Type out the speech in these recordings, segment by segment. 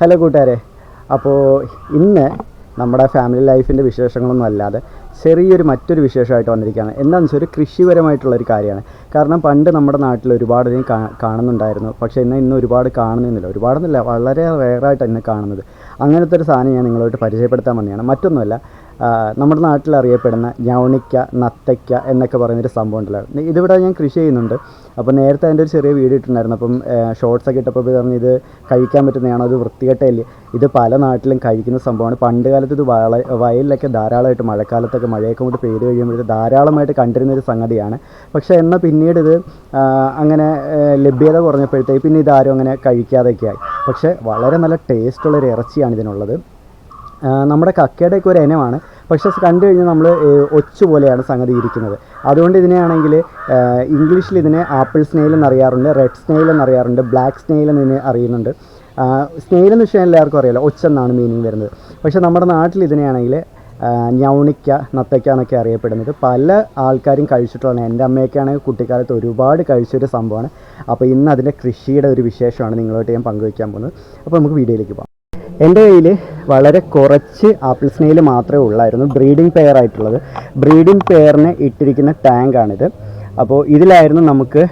Hello കൂട്ടുകാരെ. അപ്പോൾ ഇന്ന് നമ്മുടെ ഫാമിലി ലൈഫിന്റെ വിശേഷങ്ങളൊന്നും അല്ലാതെ ചെറിയൊരു മറ്റൊരു വിശേഷമായിട്ട് വന്നിരിക്കുകയാണ്. എന്താണെന്ന് വെച്ചാൽ ഒരു കൃഷിപരമായിട്ടുള്ള ഒരു കാര്യമാണ്. കാരണം പണ്ട് നമ്മുടെ നാട്ടിൽ ഒരുപാട് അധികം കാണുന്നുണ്ടായിരുന്നു. പക്ഷേ ഇന്ന് ഇന്ന് ഒരുപാട് കാണുന്നില്ല. ഒരുപാടൊന്നുമില്ല. വളരെ റെയറായിട്ട് ഇന്ന് കാണുന്നത്. അങ്ങനത്തെ ഒരു സാധനം ഞാൻ നിങ്ങളോട്ട് പരിചയപ്പെടുത്താൻ വന്നതാണ്. മറ്റൊന്നുമല്ല നമ്മുടെ നാട്ടിൽ അറിയപ്പെടുന്ന ഞൗണിക്ക നത്തയ്ക്ക എന്നൊക്കെ പറയുന്നൊരു സംഭവം ഉണ്ടല്ലോ. ഇതിവിടെ ഞാൻ കൃഷി ചെയ്യുന്നുണ്ട്. അപ്പോൾ നേരത്തെ അതിന്റെ ഒരു ചെറിയ വീഡിയോ ഇട്ടിട്ടുണ്ടായിരുന്നു. അപ്പം ഷോർട്സ് ഒക്കെ ഇട്ടപ്പോൾ പറഞ്ഞു ഇത് കഴിക്കാൻ പറ്റുന്നതാണോ? അത് വൃത്തികെട്ടല്ലേ? ഇത് പല നാട്ടിലും കഴിക്കുന്ന സംഭവമാണ്. പണ്ട് കാലത്ത് ഇത് വള വയലിലൊക്കെ ധാരാളമായിട്ട് മഴക്കാലത്തൊക്കെ മഴയൊക്കെ കൊണ്ട് പെയ്ത് കഴിയുമ്പോഴത്തേക്ക് ധാരാളമായിട്ട് കണ്ടിരുന്ന ഒരു സംഗതിയാണ്. പക്ഷേ എന്നാൽ പിന്നീട് ഇത് അങ്ങനെ ലഭ്യത കുറഞ്ഞപ്പോഴത്തേക്ക് പിന്നെ ഇതാരും അങ്ങനെ കഴിക്കാതെയൊക്കെ ആയി. പക്ഷേ വളരെ നല്ല ടേസ്റ്റുള്ളൊരു ഇറച്ചിയാണ് ഇതിനുള്ളത്. നമ്മുടെ കക്കയുടെയൊക്കെ ഒരു ഇനമാണ്. പക്ഷേ കണ്ടു കഴിഞ്ഞാൽ നമ്മൾ ഒച്ചു പോലെയാണ് സംഗതി ഇരിക്കുന്നത്. അതുകൊണ്ട് ഇതിനെയാണെങ്കിൽ ഇംഗ്ലീഷിൽ ഇതിനെ ആപ്പിൾ സ്നെയിൽ എന്നറിയാറുണ്ട് റെഡ് സ്നെയിൽ എന്നറിയാറുണ്ട് ബ്ലാക്ക് സ്നെയിൽ എന്ന് അറിയുന്നുണ്ട്. സ്നെയിൽ എന്ന് വെച്ചാൽ എല്ലാവർക്കും അറിയാലോ ഒച്ചെന്നാണ് മീനിങ് വരുന്നത്. പക്ഷേ നമ്മുടെ നാട്ടിൽ ഇതിനെയാണെങ്കിൽ ഞൗണിക്ക നത്തയ്ക്ക എന്നൊക്കെ അറിയപ്പെടുന്നത്. പല ആൾക്കാരും കഴിച്ചിട്ടുള്ളതാണ്. എന്റെ അമ്മയൊക്കെയാണെങ്കിൽ കുട്ടിക്കാലത്ത് ഒരുപാട് കഴിച്ചൊരു സംഭവമാണ്. അപ്പോൾ ഇന്ന് അതിന്റെ കൃഷിയുടെ ഒരു വിശേഷമാണ് നിങ്ങളോട്ട് ഞാൻ പങ്കുവയ്ക്കാൻ പോകുന്നത്. അപ്പോൾ നമുക്ക് വീഡിയോയിലേക്ക് പോകാം. എന്റെ കയ്യിൽ വളരെ കുറച്ച് ആപ്പിൾ സ്നെയിൽ മാത്രമേ ഉള്ളായിരുന്നു. ബ്രീഡിംഗ് പെയർ ആയിട്ടുള്ളത്. ബ്രീഡിംഗ് പെയറിന് ഇട്ടിരിക്കുന്ന ടാങ്കാണിത് അപ്പോൾ ഇതിലായിരുന്നു നമുക്ക്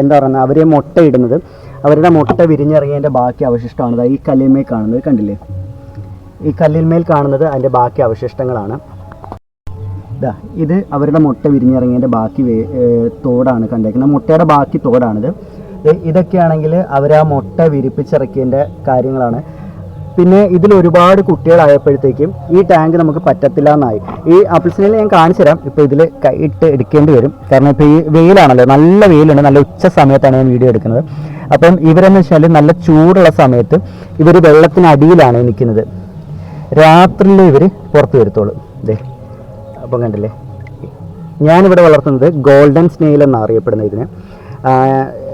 എന്താ പറയുന്നത് അവരെ മുട്ട ഇടുന്നത്. അവരുടെ മുട്ട വിരിഞ്ഞിറങ്ങിയതിന്റെ ബാക്കി അവശിഷ്ടമാണ് ഈ കല്ലിന്മേൽ കാണുന്നത് കണ്ടില്ലേ? ഈ കല്ലിന്മേൽ കാണുന്നത് അതിന്റെ ബാക്കി അവശിഷ്ടങ്ങളാണ്. ഇതാ ഇത് അവരുടെ മുട്ട വിരിഞ്ഞിറങ്ങിയതിന്റെ ബാക്കി തോടാണ് കണ്ടേക്കുന്നത്. മുട്ടയുടെ ബാക്കി തോടാണിത്. ഇതൊക്കെയാണെങ്കിൽ അവർ ആ മുട്ട വിരിപ്പിച്ചിറക്കിയതിന്റെ കാര്യങ്ങളാണ്. പിന്നെ ഇതിൽ ഒരുപാട് കുട്ടികളായപ്പോഴത്തേക്കും ഈ ടാങ്ക് നമുക്ക് പറ്റത്തില്ല എന്നായി ഈ അപ്പിൾസിനെ ഞാൻ കാണിച്ചു തരാം. ഇപ്പോൾ ഇതിൽ ഇട്ട് എടുക്കേണ്ടി വരും. കാരണം ഇപ്പോൾ ഈ വെയിലാണല്ലോ. നല്ല വെയിലുണ്ട്. നല്ല ഉച്ച സമയത്താണ് ഞാൻ വീഡിയോ എടുക്കുന്നത്. അപ്പം ഇവരെന്ന് വെച്ചാൽ നല്ല ചൂടുള്ള സമയത്ത് ഇവർ വെള്ളത്തിനടിയിലാണ് നിൽക്കുന്നത്. രാത്രിയിൽ ഇവർ പുറത്ത് വരുത്തോളും. ഇതേ അപ്പം കണ്ടില്ലേ? ഞാനിവിടെ വളർത്തുന്നത് ഗോൾഡൻ സ്നെയിൽ എന്നാണ് അറിയപ്പെടുന്നത് ഇതിന്.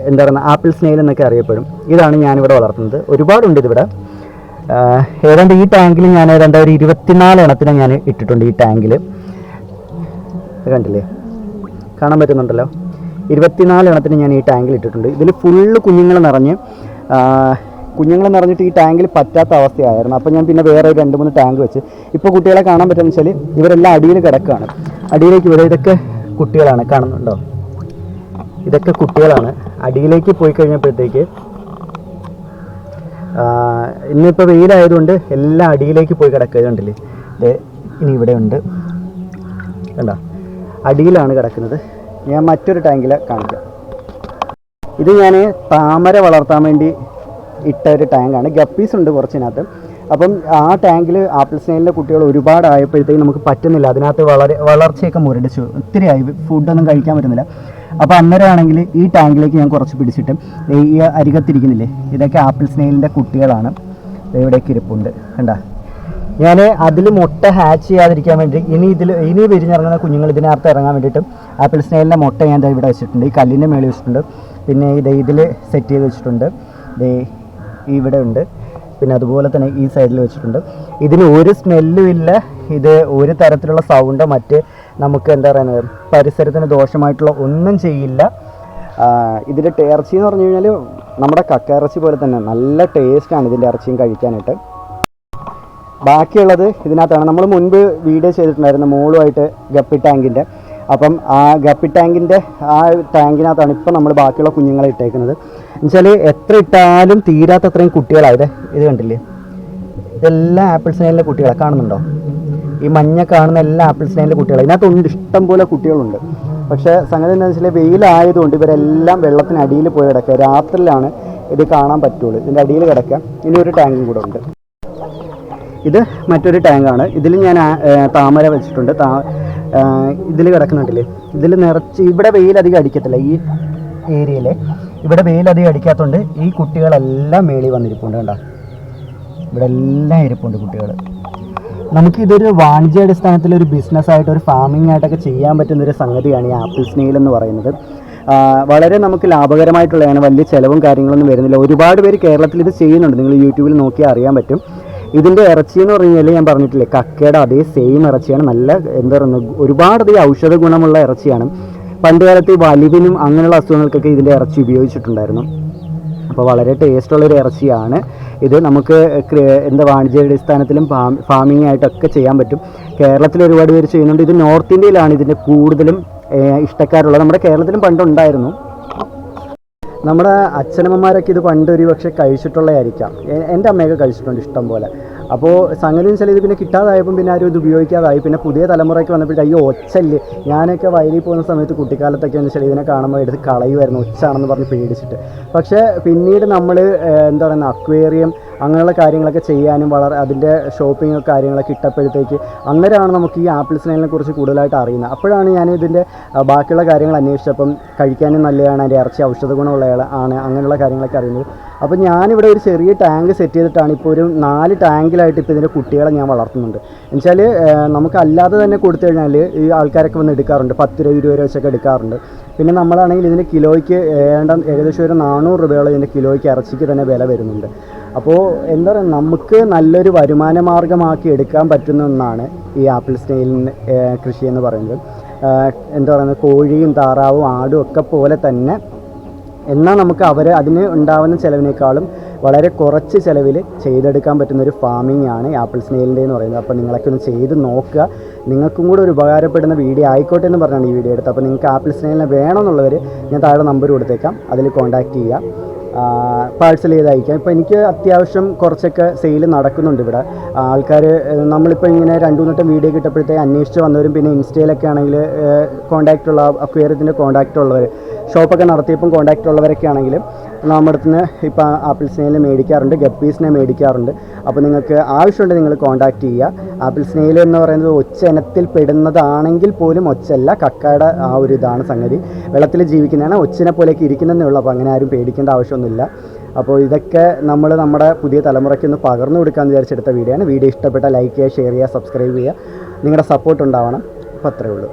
എന്താ പറയുക ആപ്പിൾ സ്നെയിൽ എന്നൊക്കെ അറിയപ്പെടും. ഇതാണ് ഞാനിവിടെ വളർത്തുന്നത്. ഒരുപാടുണ്ട് ഇതിവിടെ. ഏതാണ്ട് ഈ ടാങ്കിൽ ഞാൻ ഏതാണ്ട് ഒരു ഇരുപത്തിനാല് എണ്ണത്തിന് ഞാൻ ഇട്ടിട്ടുണ്ട് ഈ ടാങ്കിൽ. കണ്ടില്ലേ? കാണാൻ പറ്റുന്നുണ്ടല്ലോ. ഇരുപത്തിനാല് എണ്ണത്തിന് ഞാൻ ഈ ടാങ്കിൽ ഇട്ടിട്ടുണ്ട്. ഇതിൽ ഫുള്ള് കുഞ്ഞുങ്ങൾ നിറഞ്ഞ് കുഞ്ഞുങ്ങൾ നിറഞ്ഞിട്ട് ഈ ടാങ്കിൽ പറ്റാത്ത അവസ്ഥയായിരുന്നു. അപ്പോൾ ഞാൻ പിന്നെ വേറെ രണ്ട് മൂന്ന് ടാങ്ക് വെച്ച് ഇപ്പോൾ കുട്ടികളെ കാണാൻ പറ്റുമെന്ന് വെച്ചാൽ ഇവരെല്ലാം അടിയിൽ കിടക്കുകയാണ്. അടിയിലേക്ക് ഇവിടെ ഇതൊക്കെ കുട്ടികളാണ് കാണുന്നുണ്ടോ? ഇതൊക്കെ കുട്ടികളാണ്. അടിയിലേക്ക് പോയി കഴിഞ്ഞപ്പോഴത്തേക്ക് ഇന്നിപ്പോൾ വെയിലായതുകൊണ്ട് എല്ലാം അടിയിലേക്ക് പോയി കിടക്കുന്നുണ്ടല്ലേ ഇനി ഇവിടെ ഉണ്ട്. കണ്ടോ? അടിയിലാണ് കിടക്കുന്നത്. ഞാൻ മറ്റൊരു ടാങ്കിൽ കാണിക്കാം. ഇത് ഞാൻ താമര വളർത്താൻ വേണ്ടി ഇട്ട ഒരു ടാങ്കാണ്. ഗപ്പീസ് ഉണ്ട് കുറച്ചിനകത്ത്. അപ്പം ആ ടാങ്കിൽ ആപ്പിൾ സ്നേലിന്റെ കുട്ടികൾ ഒരുപാട് ആയപ്പോഴത്തേക്ക് നമുക്ക് പറ്റുന്നില്ല. അതിനകത്ത് വളരെ വളർച്ചയൊക്കെ മുരടിച്ചു. ഒത്തിരി ആയി ഫുഡൊന്നും കഴിക്കാൻ പറ്റുന്നില്ല. അപ്പോൾ അന്നേരമാണെങ്കിൽ ഈ ടാങ്കിലേക്ക് ഞാൻ കുറച്ച് പിടിച്ചിട്ട് ഈ അരികത്തിരിക്കുന്നില്ലേ ഇതൊക്കെ ആപ്പിൾ സ്നെയിലിന്റെ കുട്ടികളാണ്. ഇവിടേക്ക് ഇരിപ്പുണ്ട് കണ്ടാ. ഞാൻ അതിൽ മുട്ട ഹാച്ച് ചെയ്യാതിരിക്കാൻ വേണ്ടി ഇനി ഇതിൽ ഇനി വിരിഞ്ഞിറങ്ങുന്ന കുഞ്ഞുങ്ങൾ ഇതിനകത്ത് ഇറങ്ങാൻ വേണ്ടിയിട്ട് ആപ്പിൾ സ്നെയിലിന്റെ മുട്ട ഞാൻ ഇവിടെ വെച്ചിട്ടുണ്ട്. ഈ കല്ലിന്റെ മേളിൽ വെച്ചിട്ടുണ്ട്. പിന്നെ ഇത് ഇതിൽ സെറ്റ് ചെയ്ത് വെച്ചിട്ടുണ്ട്. ഇത് ഇവിടെ ഉണ്ട്. പിന്നെ അതുപോലെ തന്നെ ഈ സൈഡിൽ വെച്ചിട്ടുണ്ട്. ഇതിന് ഒരു സ്മെല്ലും ഇല്ല. ഇത് ഒരു തരത്തിലുള്ള സൗണ്ടോ മറ്റ് നമുക്ക് എന്താ പറയുന്നത് പരിസരത്തിന് ദോഷമായിട്ടുള്ള ഒന്നും ചെയ്യില്ല. ഇതിന്റെ ഇറച്ചി എന്ന് പറഞ്ഞു കഴിഞ്ഞാൽ നമ്മുടെ കക്ക ഇറച്ചി പോലെ തന്നെ നല്ല ടേസ്റ്റാണ് ഇതിന്റെ ഇറച്ചിയും കഴിക്കാനായിട്ട്. ബാക്കിയുള്ളത് ഇതിനകത്താണ്. നമ്മൾ മുൻപ് വീഡിയോ ചെയ്തിട്ടുണ്ടായിരുന്നു മോളുമായിട്ട് ഗപ്പി ടാങ്കിന്റെ അപ്പം ആ ഗപ്പി ടാങ്കിന്റെ ആ ടാങ്കിനകത്താണ് ഇപ്പം നമ്മൾ ബാക്കിയുള്ള കുഞ്ഞുങ്ങളെ ഇട്ടേക്കുന്നത്. എന്നുവെച്ചാൽ എത്ര ഇട്ടാലും തീരാത്തത്രയും കുട്ടികളായത് ഇത്. കണ്ടില്ലേ? ഇതെല്ലാം ആപ്പിൾ കുട്ടികളെ കാണുന്നുണ്ടോ? ഈ മഞ്ഞ കാണുന്ന എല്ലാ ആപ്പിൾ സ്നേലിലെ കുട്ടികളെ. ഇതിനകത്തുണ്ട് ഇഷ്ടം പോലെ കുട്ടികളുണ്ട്. പക്ഷേ സംഗതി എന്താണെന്ന് വെച്ചാൽ വെയിലായതുകൊണ്ട് ഇവരെല്ലാം വെള്ളത്തിനടിയിൽ പോയി കിടക്കുക. രാത്രിയിലാണ് ഇത് കാണാൻ പറ്റുള്ളൂ. ഇതിന്റെ അടിയിൽ കിടക്കുക. ഇനി ഒരു ടാങ്കും കൂടെ ഉണ്ട്. ഇത് മറ്റൊരു ടാങ്കാണ്. ഇതിൽ ഞാൻ താമര വെച്ചിട്ടുണ്ട്. താ ഇതിൽ കിടക്കുന്നുണ്ടല്ലേ? ഇതിൽ നിറച്ച് ഇവിടെ വെയിലധികം അടിക്കത്തില്ല. ഈ ഏരിയയിൽ ഇവിടെ വെയിലധികം അടിക്കാത്തതുകൊണ്ട് ഈ കുട്ടികളെല്ലാം മേളി വന്നിരിപ്പുണ്ട് കണ്ടോ? ഇവിടെ എല്ലാം ഇരിപ്പുണ്ട് കുട്ടികൾ നമുക്കിതൊരു വാണിജ്യാടിസ്ഥാനത്തിൽ ഒരു ബിസിനസ് ആയിട്ട് ഒരു ഫാമിംഗ് ആയിട്ടൊക്കെ ചെയ്യാൻ പറ്റുന്ന ഒരു സംഗതിയാണ് ഈ ആപ്പിൾ സ്നെയിൽ എന്ന് പറയുന്നത്. വളരെ നമുക്ക് ലാഭകരമായിട്ടുള്ളതാണ്. വലിയ ചിലവും കാര്യങ്ങളൊന്നും വരുന്നില്ല. ഒരുപാട് പേര് കേരളത്തിൽ ഇത് ചെയ്യുന്നുണ്ട്. നിങ്ങൾ യൂട്യൂബിൽ നോക്കിയാൽ അറിയാൻ പറ്റും. ഇതിന്റെ ഇറച്ചി എന്ന് പറഞ്ഞു കഴിഞ്ഞാൽ ഞാൻ പറഞ്ഞിട്ടില്ലേ കക്കയുടെ അതേ സെയിം ഇറച്ചിയാണ്. നല്ല എന്താ പറയുന്നത് ഒരുപാടധികം ഔഷധ ഗുണമുള്ള ഇറച്ചിയാണ്. പണ്ട് കാലത്ത് വലിവിനും അങ്ങനെയുള്ള അസുഖങ്ങൾക്കൊക്കെ ഇതിന്റെ ഇറച്ചി ഉപയോഗിച്ചിട്ടുണ്ടായിരുന്നു. അപ്പോൾ വളരെ ടേസ്റ്റുള്ളൊരു ഇറച്ചിയാണ്. ഇത് നമുക്ക് എന്താ വാണിജ്യാടിസ്ഥാനത്തിലും ഫാമിംഗ് ആയിട്ടൊക്കെ ചെയ്യാൻ പറ്റും. കേരളത്തിൽ ഒരുപാട് പേര് ചെയ്യുന്നുണ്ട്. ഇത് നോർത്ത് ഇന്ത്യയിലാണ് ഇതിന്റെ കൂടുതലും ഇഷ്ടക്കാരുള്ളത്. നമ്മുടെ കേരളത്തിലും പണ്ടുണ്ടായിരുന്നു. നമ്മുടെ അച്ഛനമ്മമാരൊക്കെ ഇത് പണ്ട് ഒരു പക്ഷേ കഴിച്ചിട്ടുള്ളതായിരിക്കാം. എന്റെ അമ്മയൊക്കെ കഴിച്ചിട്ടുണ്ട് ഇഷ്ടം പോലെ. അപ്പോൾ സംഗതി വെച്ചാൽ ഇത് പിന്നെ കിട്ടാതായപ്പം പിന്നെ ആരും ഇത് ഉപയോഗിക്കാതായി. പിന്നെ പുതിയ തലമുറയ്ക്ക് വന്നപ്പോൾ അയ്യോ ഒച്ചല്ലേ ഞാനൊക്കെ വയലിൽ പോകുന്ന സമയത്ത് കുട്ടിക്കാലത്തൊക്കെ എന്ന് വെച്ചാൽ ഇതിനെ കാണുമ്പോൾ എടുത്ത് കളയുമായിരുന്നു ഒച്ചാണെന്ന് പറഞ്ഞ് പേടിച്ചിട്ട്. പക്ഷേ പിന്നീട് നമ്മൾ എന്താ പറയുന്നത് അക്വേറിയം അങ്ങനെയുള്ള കാര്യങ്ങളൊക്കെ ചെയ്യാനും വളരെ അതിന്റെ ഷോപ്പിംഗ് കാര്യങ്ങളൊക്കെ ഇട്ടപ്പോഴത്തേക്ക് അന്നേരമാണ് നമുക്ക് ഈ ആപ്പിൾ സ്നേഹിനെ കുറിച്ച് കൂടുതലായിട്ട് അറിയുന്നത്. അപ്പോഴാണ് ഞാൻ ഇതിന്റെ ബാക്കിയുള്ള കാര്യങ്ങൾ അന്വേഷിച്ചപ്പം കഴിക്കാനും നല്ലതാണ് അതിന്റെ ഇറച്ചി ഔഷധ ഗുണമുള്ള ആണ് അങ്ങനെയുള്ള കാര്യങ്ങളൊക്കെ അറിയുന്നത്. അപ്പോൾ ഞാനിവിടെ ഒരു ചെറിയ ടാങ്ക് സെറ്റ് ചെയ്തിട്ടാണ് ഇപ്പോൾ ഒരു നാല് ടാങ്കിലായിട്ട് ഇപ്പോൾ ഇതിന്റെ കുട്ടികളെ ഞാൻ വളർത്തുന്നുണ്ട്. എന്നുവെച്ചാൽ നമുക്ക് അല്ലാതെ തന്നെ കൊടുത്തു കഴിഞ്ഞാൽ ഈ ആൾക്കാരൊക്കെ വന്ന് എടുക്കാറുണ്ട്. പത്ത് രൂപ ഇരുപത് രൂപ വെച്ചൊക്കെ എടുക്കാറുണ്ട്. പിന്നെ നമ്മളാണെങ്കിൽ ഇതിന്റെ കിലോയ്ക്ക് ഏണ്ട ഏകദേശം ഒരു നാനൂറ് രൂപയോളം ഇതിന്റെ കിലോയ്ക്ക് ഇറച്ചിക്ക് തന്നെ വില വരുന്നുണ്ട്. അപ്പോൾ എന്താ പറയുക നമുക്ക് നല്ലൊരു വരുമാന മാർഗമാക്കി എടുക്കാൻ പറ്റുന്ന ഒന്നാണ് ഈ ആപ്പിൾ സ്റ്റൈൽ കൃഷി എന്ന് പറയുന്നത്. എന്താ പറയുന്നത് കോഴിയും താറാവും ആടും ഒക്കെ പോലെ തന്നെ എന്നാൽ നമുക്ക് അവർ അതിന് ഉണ്ടാവുന്ന ചിലവിനേക്കാളും വളരെ കുറച്ച് ചിലവിൽ ചെയ്തെടുക്കാൻ പറ്റുന്ന ഒരു ഫാമിംഗ് ആണ് ആപ്പിൾ സ്നെയിലിന്റെ എന്ന് പറയുന്നത്. അപ്പോൾ നിങ്ങളൊക്കെ ഒന്ന് ചെയ്ത് നോക്കുക. നിങ്ങൾക്കും കൂടെ ഒരു ഉപകാരപ്പെടുന്ന വീഡിയോ ആയിക്കോട്ടെ എന്ന് പറഞ്ഞാണ് ഈ വീഡിയോ എടുത്തത്. അപ്പോൾ നിങ്ങൾക്ക് ആപ്പിൾ സ്നെയിലിനെ വേണമെന്നുള്ളവർ ഞാൻ താഴെ നമ്പർ കൊടുത്തേക്കാം. അതിൽ കോൺടാക്റ്റ് ചെയ്യുക. പാഴ്സൽ ചെയ്ത് അയക്കാം ഇപ്പോൾ എനിക്ക് അത്യാവശ്യം കുറച്ചൊക്കെ സെയിൽ നടക്കുന്നുണ്ട് ഇവിടെ. ആൾക്കാർ നമ്മളിപ്പോൾ ഇങ്ങനെ രണ്ടു മൂന്നിട്ട് വീഡിയോ കിട്ടപ്പോഴത്തേക്ക് അന്വേഷിച്ച് വന്നവരും പിന്നെ ഇൻസ്റ്റയിലൊക്കെ ആണെങ്കിൽ കോൺടാക്റ്റ് ഉള്ള അക്വേറിയത്തിന്റെ കോൺടാക്റ്റ് ഉള്ളവർ ഷോപ്പൊക്കെ നടത്തിയപ്പം കോൺടാക്റ്റ് ഉള്ളവരൊക്കെ ആണെങ്കിലും നമ്മുടെ അടുത്ത് നിന്ന് ഇപ്പോൾ ആപ്പിൾസിനെ മേടിക്കാറുണ്ട് ഗപ്പീസിനെ മേടിക്കാറുണ്ട്. അപ്പോൾ നിങ്ങൾക്ക് ആവശ്യമുണ്ടെങ്കിൽ നിങ്ങൾ കോൺടാക്റ്റ് ചെയ്യുക. ആപ്പിൾ സ്നേഹിൽ എന്ന് പറയുന്നത് ഒച്ച ഇനത്തിൽ പെടുന്നതാണെങ്കിൽ പോലും ഒച്ചല്ല കക്കയുടെ ആ ഒരു ഇതാണ് സംഗതി. വെള്ളത്തിൽ ജീവിക്കുന്നതാണ് ഒച്ചിനെ പോലെയൊക്കെ ഇരിക്കുന്നതേ ഉള്ളൂ അപ്പോൾ അങ്ങനെ ആരും പേടിക്കേണ്ട ആവശ്യമൊന്നുമില്ല. അപ്പോൾ ഇതൊക്കെ നമ്മൾ നമ്മുടെ പുതിയ തലമുറയ്ക്ക് ഒന്ന് പകർന്നു കൊടുക്കാമെന്ന് വിചാരിച്ചെടുത്ത വീഡിയോ ആണ്. വീഡിയോ ഇഷ്ടപ്പെട്ട ലൈക്ക് ചെയ്യുക ഷെയർ ചെയ്യുക സബ്സ്ക്രൈബ് ചെയ്യുക. നിങ്ങളുടെ സപ്പോർട്ട് ഉണ്ടാവണം. അപ്പോൾ അത്രയേ ഉള്ളൂ.